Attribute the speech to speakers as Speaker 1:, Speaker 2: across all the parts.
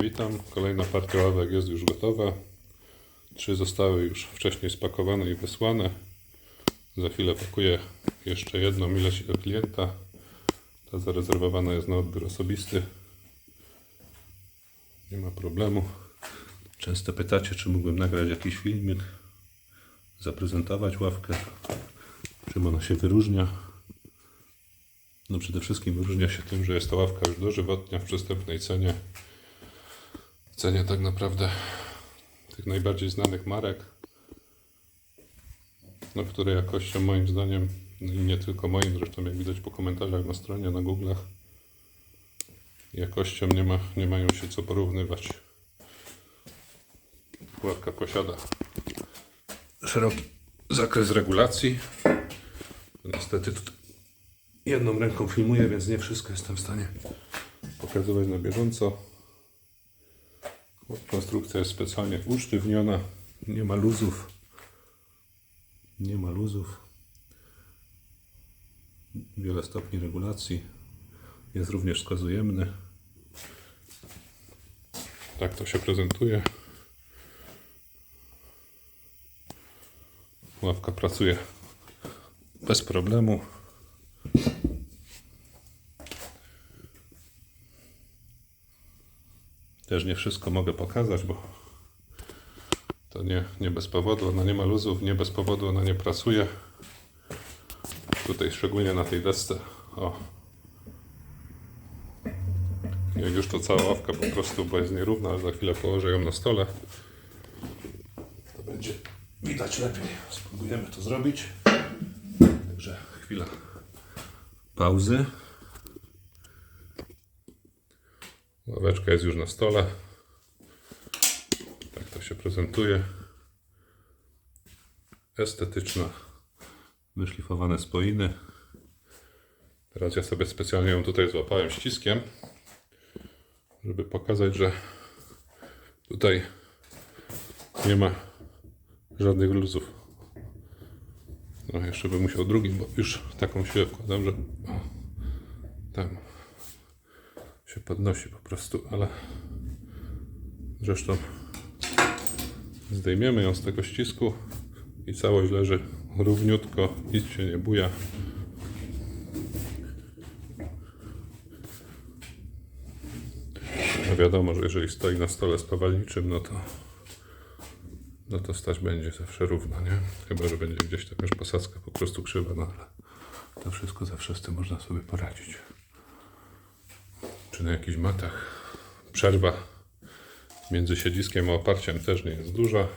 Speaker 1: Witam. Kolejna partia ławek jest już gotowa. Trzy zostały już wcześniej spakowane i wysłane. Za chwilę pakuję jeszcze jedną ilość do klienta. Ta zarezerwowana jest na odbiór osobisty. Nie ma problemu. Często pytacie, czy mógłbym nagrać jakiś filmik, zaprezentować ławkę, czym ona się wyróżnia. No przede wszystkim wyróżnia się tym, że jest to ławka już dożywotnia w przystępnej cenie. W cenie tak naprawdę tych najbardziej znanych marek, no które jakością moim zdaniem, no i nie tylko moim, zresztą jak widać po komentarzach na stronie, na Google'ach, jakością nie, ma, nie mają się co porównywać. Ławka posiada szeroki zakres regulacji. Niestety tutaj jedną ręką filmuję, więc nie wszystko jestem w stanie pokazywać na bieżąco. Konstrukcja jest specjalnie usztywniona, nie ma luzów. Nie ma luzów. Wiele stopni regulacji. Jest również skazujemny. Tak to się prezentuje. Ławka pracuje bez problemu. Też nie wszystko mogę pokazać, bo to nie, nie bez powodu. Ona nie ma luzów, nie bez powodu ona nie pracuje. Tutaj szczególnie na tej desce. O. Jak już to cała ławka po prostu, bo jest nierówna, ale za chwilę położę ją na stole. To będzie widać lepiej. Spróbujemy to zrobić. Także chwila pauzy. Ławeczka jest już na stole. Tak to się prezentuje. Estetyczna, wyszlifowane spoiny. Teraz ja sobie specjalnie ją tutaj złapałem ściskiem, żeby pokazać, że tutaj nie ma żadnych luzów. No jeszcze bym musiał drugim, bo już taką siłę wkładam, że tam się podnosi po prostu, ale zresztą zdejmiemy ją z tego ścisku i całość leży równiutko, nic się nie buja. No wiadomo, że jeżeli stoi na stole spawalniczym, no to no to stać będzie zawsze równo, nie? Chyba, że będzie gdzieś tam już posadzka po prostu krzywa, no ale to wszystko zawsze z tym można sobie poradzić czy na jakichś matach. Przerwa między siedziskiem a oparciem też nie jest duża,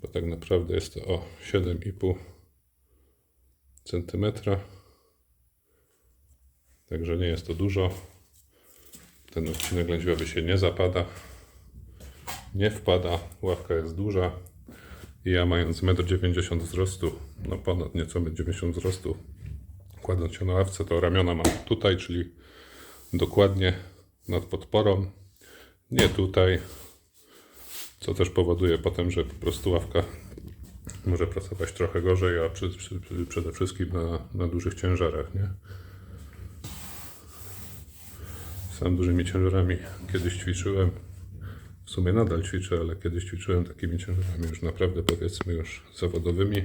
Speaker 1: bo tak naprawdę jest to o 7,5 cm. Także nie jest to dużo. Ten odcinek lędźwiowy się nie zapada, nie wpada. Ławka jest duża. I ja mając 1,90 m wzrostu, no ponad nieco 1,90 m wzrostu, kładąc się na ławce, to ramiona mam tutaj, czyli dokładnie nad podporą, nie tutaj, co też powoduje potem, że po prostu ławka może pracować trochę gorzej, a przy, przy, przy, przede wszystkim na, na dużych ciężarach, nie? Sam dużymi ciężarami kiedyś ćwiczyłem, w sumie nadal ćwiczę, ale kiedyś ćwiczyłem takimi ciężarami już naprawdę powiedzmy już zawodowymi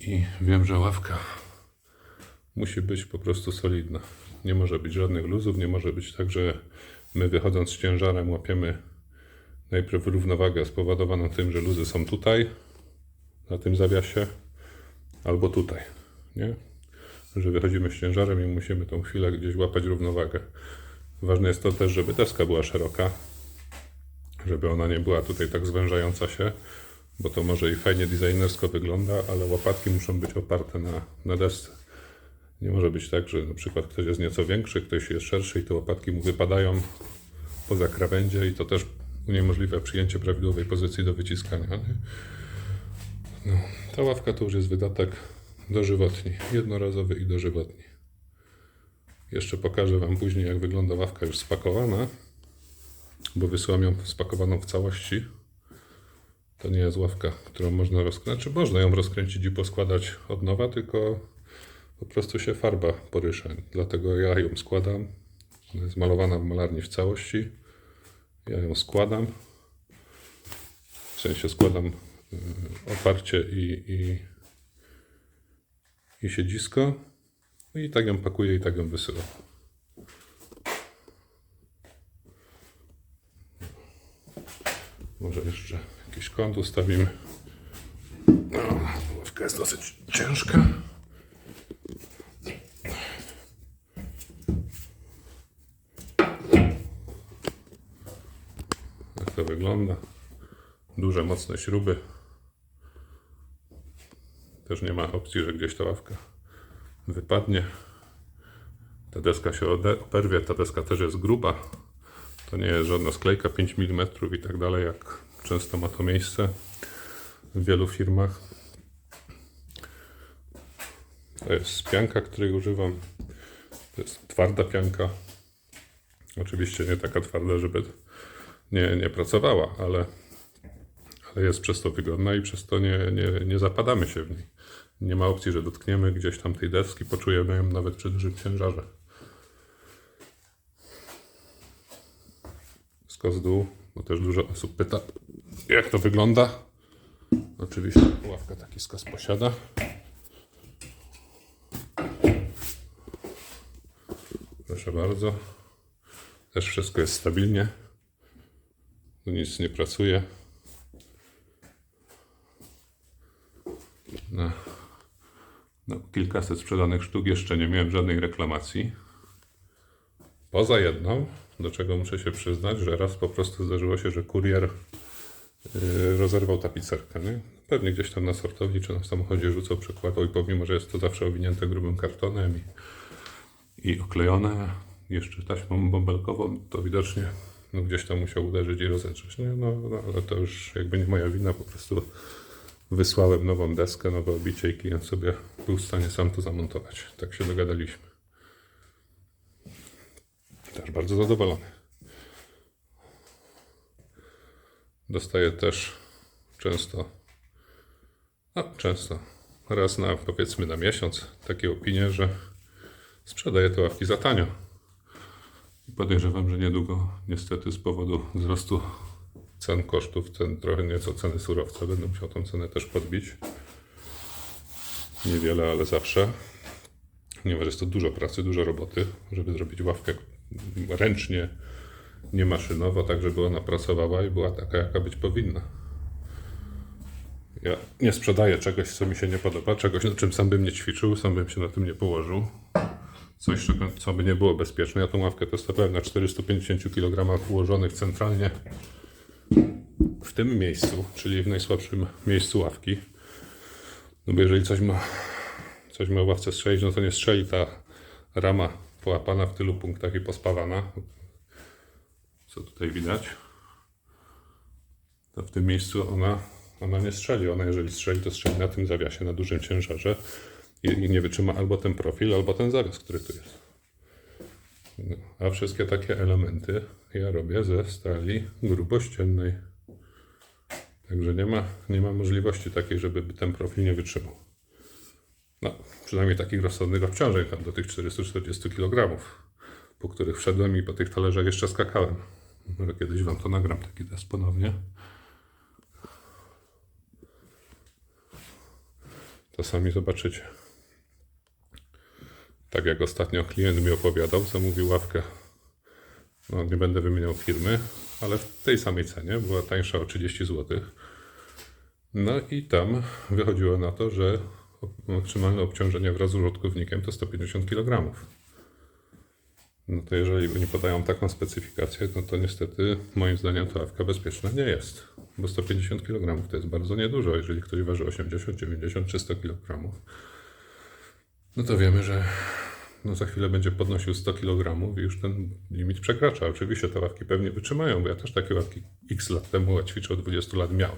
Speaker 1: i wiem, że ławka musi być po prostu solidna. Nie może być żadnych luzów, nie może być tak, że my wychodząc z ciężarem łapiemy najpierw równowagę spowodowaną tym, że luzy są tutaj, na tym zawiasie, albo tutaj, nie? Że wychodzimy z ciężarem i musimy tą chwilę gdzieś łapać równowagę. Ważne jest to też, żeby deska była szeroka, żeby ona nie była tutaj tak zwężająca się, bo to może i fajnie designersko wygląda, ale łopatki muszą być oparte na, na desce. Nie może być tak, że na przykład ktoś jest nieco większy, ktoś jest szerszy i te łopatki mu wypadają poza krawędzie i to też uniemożliwia przyjęcie prawidłowej pozycji do wyciskania. Nie? No, ta ławka to już jest wydatek dożywotni, jednorazowy i dożywotni. Jeszcze pokażę Wam później, jak wygląda ławka już spakowana, bo wysyłam ją spakowaną w całości. To nie jest ławka, którą można rozkręcić. Można ją rozkręcić i poskładać od nowa, tylko po prostu się farba porysza. Dlatego ja ją składam, Ona jest malowana w malarni w całości. Ja ją składam. W sensie składam y, oparcie i, i, i siedzisko. No I tak ją pakuję i tak ją wysyłam. Może jeszcze jakiś kąt ustawimy. No, ławka jest dosyć ciężka. Jak to Duże, mocne śruby. Też nie ma opcji, że gdzieś ta ławka wypadnie. Ta deska się operwie, ta deska też jest gruba. To nie jest żadna sklejka 5 mm i tak dalej, jak często ma to miejsce w wielu firmach. To jest pianka, której używam. To jest twarda pianka. Oczywiście nie taka twarda, żeby nie, nie pracowała, ale, ale jest przez to wygodna i przez to nie, nie, nie zapadamy się w niej. Nie ma opcji, że dotkniemy gdzieś tam tej deski, poczujemy ją nawet przy dużym ciężarze. Z dół, bo też dużo osób pyta, jak to wygląda. Oczywiście ławka taki skos posiada. Proszę bardzo. Też wszystko jest stabilnie. Tu nic nie pracuje. No. No, kilkaset sprzedanych sztuk jeszcze nie miałem żadnej reklamacji. Poza jedną, do czego muszę się przyznać, że raz po prostu zdarzyło się, że kurier yy, rozerwał tapicerkę. Nie? Pewnie gdzieś tam na sortowni czy na samochodzie rzucał, przekładał i pomimo, że jest to zawsze owinięte grubym kartonem i, i oklejone jeszcze taśmą bąbelkową, to widocznie no, gdzieś tam musiał uderzyć i rozedrzeć. Nie? No, no, ale to już jakby nie moja wina, po prostu wysłałem nową deskę, nowe obicie i klient sobie był w stanie sam to zamontować. Tak się dogadaliśmy. Też bardzo zadowolony. Dostaję też często, no często, raz na powiedzmy na miesiąc takie opinie, że sprzedaję te ławki za tanio. Podejrzewam, że niedługo niestety z powodu wzrostu cen kosztów, cen trochę nieco ceny surowca, będę musiał tą cenę też podbić. Niewiele, ale zawsze. Ponieważ jest to dużo pracy, dużo roboty, żeby zrobić ławkę ręcznie, nie maszynowo, tak żeby ona pracowała i była taka, jaka być powinna. Ja nie sprzedaję czegoś, co mi się nie podoba, czegoś, na czym sam bym nie ćwiczył, sam bym się na tym nie położył. Coś, co by nie było bezpieczne. Ja tą ławkę testowałem na 450 kg ułożonych centralnie w tym miejscu, czyli w najsłabszym miejscu ławki. No bo jeżeli coś ma, coś ma ławce strzelić, no to nie strzeli ta rama połapana w tylu punktach i pospawana. Co tutaj widać? To w tym miejscu ona, ona nie strzeli. Ona jeżeli strzeli, to strzeli na tym zawiasie, na dużym ciężarze i, nie wytrzyma albo ten profil, albo ten zawias, który tu jest. No, a wszystkie takie elementy ja robię ze stali grubościennej. Także nie ma, nie ma możliwości takiej, żeby ten profil nie wytrzymał. No, przynajmniej takich rozsądnych obciążeń, tam do tych 440 kg, po których wszedłem i po tych talerzach jeszcze skakałem. Może kiedyś Wam to nagram, taki test ponownie. To sami zobaczycie. Tak jak ostatnio klient mi opowiadał, zamówił ławkę. No, nie będę wymieniał firmy, ale w tej samej cenie, była tańsza o 30 zł. No i tam wychodziło na to, że maksymalne obciążenie wraz z użytkownikiem to 150 kg. No to jeżeli oni podają taką specyfikację, no to niestety moim zdaniem ta ławka bezpieczna nie jest. Bo 150 kg to jest bardzo niedużo. Jeżeli ktoś waży 80, 90 czy 100 kg, no to wiemy, że no za chwilę będzie podnosił 100 kg i już ten limit przekracza. Oczywiście te ławki pewnie wytrzymają, bo ja też takie ławki x lat temu, ćwiczę od 20 lat miałem.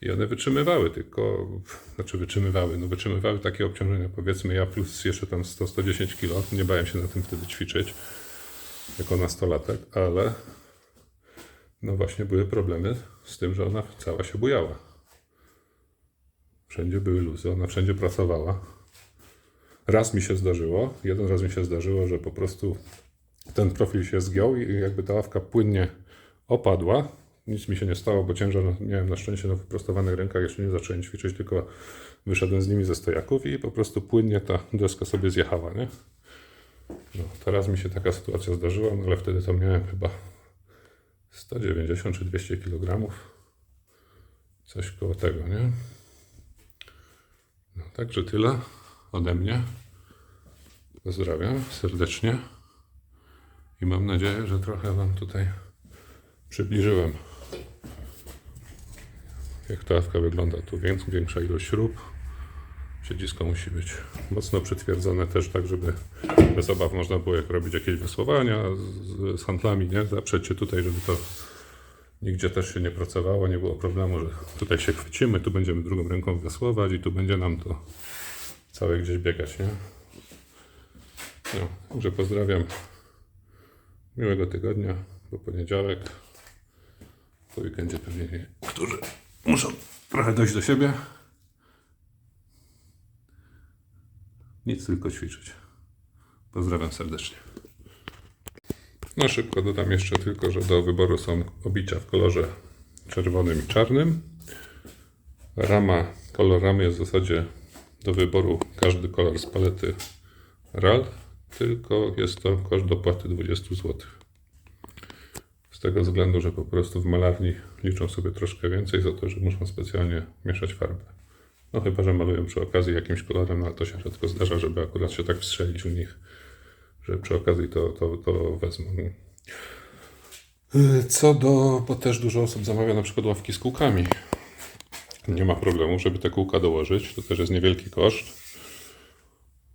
Speaker 1: I one wytrzymywały, tylko, znaczy wytrzymywały, no wytrzymywały takie obciążenia, powiedzmy ja plus jeszcze tam 100-110 kg, nie bałem się na tym wtedy ćwiczyć, jako nastolatek, ale no właśnie były problemy z tym, że ona cała się bujała. Wszędzie były luzy, ona wszędzie pracowała. Raz mi się zdarzyło, jeden raz mi się zdarzyło, że po prostu ten profil się zgiął i jakby ta ławka płynnie opadła. Nic mi się nie stało, bo ciężar miałem na szczęście na wyprostowanych rękach, jeszcze nie zacząłem ćwiczyć, tylko wyszedłem z nimi ze stojaków i po prostu płynnie ta deska sobie zjechała, nie? No, teraz mi się taka sytuacja zdarzyła, no ale wtedy to miałem chyba 190 czy 200 kg. Coś koło tego, nie? No, także tyle ode mnie. Pozdrawiam serdecznie i mam nadzieję, że trochę Wam tutaj przybliżyłem, jak ta awka wygląda. Tu większa ilość śrub. Siedzisko musi być mocno przytwierdzone też tak, żeby bez obaw można było jak robić jakieś wysłowania z, z handlami, nie? Zaprzeć się tutaj, żeby to nigdzie też się nie pracowało, nie było problemu, że tutaj się chwycimy, tu będziemy drugą ręką wiosłować i tu będzie nam to całe gdzieś biegać, nie? No, także pozdrawiam. Miłego tygodnia, bo poniedziałek. Po weekendzie pewnie niektórzy muszą trochę dojść do siebie. Nic, tylko ćwiczyć. Pozdrawiam serdecznie. No szybko dodam jeszcze tylko, że do wyboru są obicia w kolorze czerwonym i czarnym. Rama, kolor ramy jest w zasadzie do wyboru każdy kolor z palety RAL, tylko jest to koszt dopłaty 20 zł. Z tego względu, że po prostu w malarni liczą sobie troszkę więcej za to, że muszą specjalnie mieszać farbę. No chyba, że malują przy okazji jakimś kolorem, ale to się rzadko zdarza, żeby akurat się tak wstrzelić u nich, że przy okazji to, to, to wezmą. Co do, bo też dużo osób zamawia na przykład ławki z kółkami. Nie ma problemu, żeby te kółka dołożyć. To też jest niewielki koszt.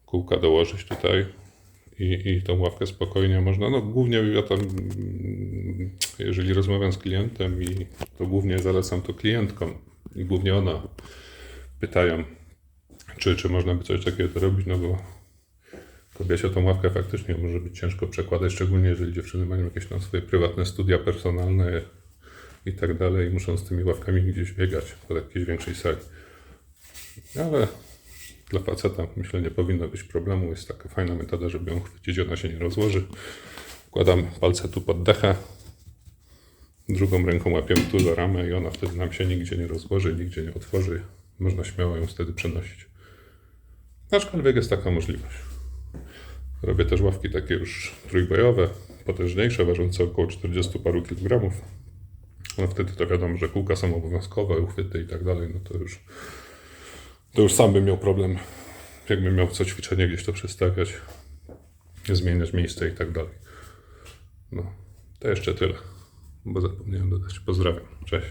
Speaker 1: Kółka dołożyć tutaj i, i tą ławkę spokojnie można. No głównie ja tam, jeżeli rozmawiam z klientem i to głównie zalecam to klientkom i głównie ona pytają, czy, czy można by coś takiego robić, no bo kobiecie tą ławkę faktycznie może być ciężko przekładać, szczególnie jeżeli dziewczyny mają jakieś tam swoje prywatne studia personalne i tak dalej muszą z tymi ławkami gdzieś biegać po jakiejś większej sali. Ale dla faceta myślę nie powinno być problemu. Jest taka fajna metoda, żeby ją chwycić, ona się nie rozłoży. Wkładam palce tu pod dechę, drugą ręką łapiemy tu za ramę i ona wtedy nam się nigdzie nie rozłoży, nigdzie nie otworzy. Można śmiało ją wtedy przenosić. Aczkolwiek jest taka możliwość. Robię też ławki takie już trójbojowe, potężniejsze, ważące około 40 paru kilogramów. No wtedy to wiadomo, że kółka są obowiązkowe, uchwyty i tak dalej, no to już to już sam bym miał problem, jakbym miał co ćwiczenie gdzieś to przestawiać, zmieniać miejsce i tak dalej. No, to jeszcze tyle, bo zapomniałem dodać. Pozdrawiam, cześć.